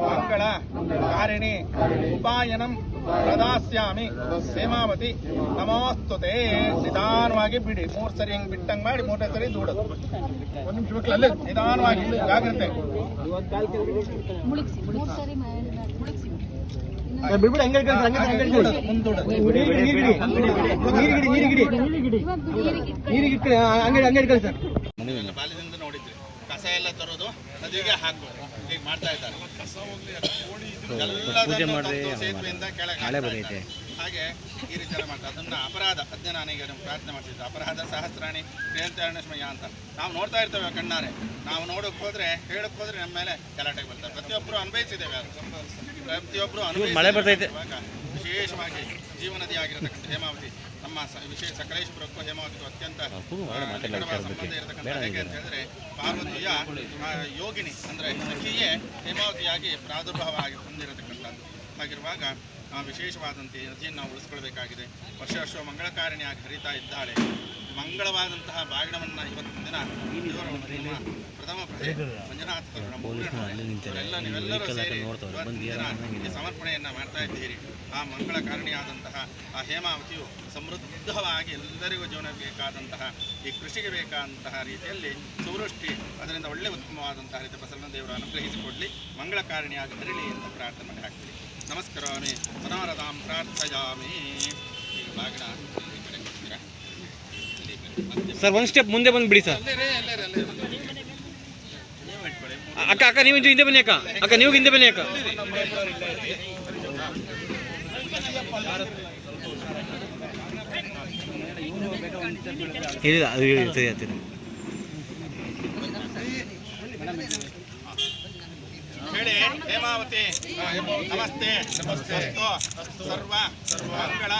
ಮಂಗಳ ಕಾರಿಣಿ ಉಪಾಯನಂ ಪ್ರದಾಸ್ಯಾಮಿ ಸೇಮಾವತಿ ನಮೋಸ್ತುತೆ. ನಿಧಾನವಾಗಿ ಬಿಡಿ. ಮೂರ್ ಸರಿ ಹಿಂಗ್ ಬಿಟ್ಟಂಗ್ ಮಾಡಿ ಮೂರನೇ ಸರಿ ದೂಡೋದು. ಒಂದ್ ನಿಮಿಷ ಅಲ್ಲೇ ನಿಧಾನವಾಗಿ ಜಾಗ್ರತೆ. ಬಿಡ್ಬಿಡಿ ಹಂಗೆ ನೀರಿಗಿಡಿ ನೀರಿಗಿಡಿ ನೀರಿಗಿಡಿ ನೀರಿಗಿಡಿ ನೀರಿಗಿಡಿ ನೀರಿಗೆ ಹಂಗೆ ಇಟ್ಕೊಳ್ಳಿ ಸರ್. ಕಸ ಎಲ್ಲ ತರೋದು ನದಿಗೆ ಹಾಕೋದು ಈಗ ಮಾಡ್ತಾ ಇದ್ದಾರೆ. ಎಲ್ಲದನ್ನು ಸೇತುವೆಯಿಂದ ಕೆಳಗೆ. ಹಾಗೆ ಈ ರೀತಿ ಎಲ್ಲ ಮಾಡ್ತಾರೆ. ಅದನ್ನ ಅಪರಾಧ ಅದನ್ನ ನಾನೀಗ ನಿಮ್ಗೆ ಪ್ರಾರ್ಥನೆ ಮಾಡ್ತಿದ್ದೆ ಅಪರಾಧ ಸಹಸ್ರಾಣಿ ಪ್ರಿಯಂತರಣಸ್ಮಯ ಅಂತ. ನಾವು ನೋಡ್ತಾ ಇರ್ತೇವೆ ಕಣ್ಣಾರೆ. ನಾವು ನೋಡಕ್ ಹೋದ್ರೆ ಹೇಳಕ್ ಹೋದ್ರೆ ನಮ್ಮ ಮೇಲೆ ಗಲಾಟೆಗೆ ಬರ್ತಾರೆ. ಪ್ರತಿಯೊಬ್ಬರು ಅನ್ಭವಿಸಿದ್ದೇವೆ ಅದು. ಪ್ರತಿಯೊಬ್ಬರು ಮಳೆ ಬರ್ತೈತೆ. ವಿಶೇಷವಾಗಿ ಜೀವನದಿ ಆಗಿರತಕ್ಕಂಥ ಹೇಮಾವತಿ ನಮ್ಮ ವಿಶೇಷ ಸಕಲೇಶ್ವರಕ್ಕೂ ಹೇಮಾವತಿಗೂ ಅತ್ಯಂತ ನಿಕಟವಾದ ಸಂಬಂಧ ಇರತಕ್ಕಂಥ ಹೇಗೆ ಅಂತ ಹೇಳಿದ್ರೆ ಪಾರ್ವತಿಯ ಯೋಗಿನಿ ಅಂದ್ರೆ ಸಖಿಯೇ ಹೇಮಾವತಿಯಾಗಿ ಪ್ರಾದುರ್ಭಾವ ಆಗಿ ಹೊಂದಿರತಕ್ಕಂಥದ್ದು. ಹಾಗಿರುವಾಗ ಆ ವಿಶೇಷವಾದಂತೆ ನದಿಯನ್ನು ನಾವು ಉಳಿಸ್ಕೊಳ್ಬೇಕಾಗಿದೆ. ವರ್ಷ ವರ್ಷ ಮಂಗಳಕಾರಣಿಯಾಗಿ ಹರಿತಾ ಇದ್ದಾಳೆ. ಮಂಗಳವಾದಂತಹ ಬಾಗಿಣವನ್ನು ಇವತ್ತಿನ ದಿನ ಪ್ರಥಮ ಪ್ರಜೆ ಮಂಜುನಾಥ ನೀವೆಲ್ಲರೂ ಸೇರಿ ದಿನ ಈ ಸಮರ್ಪಣೆಯನ್ನ ಮಾಡ್ತಾ ಇದ್ದೀರಿ. ಆ ಮಂಗಳ ಕಾರಣಿಯಾದಂತಹ ಆ ಹೇಮಾವತಿಯು ಸಮೃದ್ಧವಾಗಿ ಎಲ್ಲರಿಗೂ ಜೀವನಕ್ಕೆ ಬೇಕಾದಂತಹ ಈ ಕೃಷಿಗೆ ಬೇಕಾದಂತಹ ರೀತಿಯಲ್ಲಿ ಸುವೃಷ್ಟಿ ಅದರಿಂದ ಒಳ್ಳೆ ಉತ್ತಮವಾದಂತಹ ರೀತಿ ಪ್ರಸನ್ನ ದೇವರು ಅನುಗ್ರಹಿಸಿಕೊಡ್ಲಿ ಮಂಗಳ ಕಾರಣಿಯಾಗಿ ಅಂತ ಪ್ರಾರ್ಥನೆ ಮಾಡಿ ಹಾಕ್ತೀವಿ. ನಮಸ್ಕರಾಮಿ ಮನೋರಥಾಂ ಪ್ರಾರ್ಥಯಾಮಿ ಈಗ ಬಾಗಿಣ ಈ ಕಡೆ ಕೊಡ್ತೀರಾ ಇಲ್ಲಿ ಈ ಕಡೆ ಮಧ್ಯ ಸರ್ ಒಂದು ಸ್ಟೆಪ್ ಮುಂದೆ ಬಂದು ಬಿಡಿ ಸರ್ ಅಲ್ಲೇ ರೇ, ಅಲ್ಲೇ ರೇ, ಅಲ್ಲೇ ರೇ. ನೀವು ಇಟ್ಕೊಳ್ಳಿ ಅಕ್ಕ ಅಕ್ಕ ನೀವು ಹಿಂದೆ ಹಿಂದೆ ಬನ್ನಿ ಅಕ್ಕ ಅಕ್ಕ ನೀವು ಹಿಂದೆ ಬನ್ನಿ ಅಕ್ಕ ಇಲ್ಲ ಅದು ಸರಿ ಆಗ್ತದೆ ಹೇಳಿ ಹೇಮಾವತಿ ನಮಸ್ತೆ ನಮಸ್ತೆ. ಸರ್ವ ಸರ್ವ ಮಂಗಳ.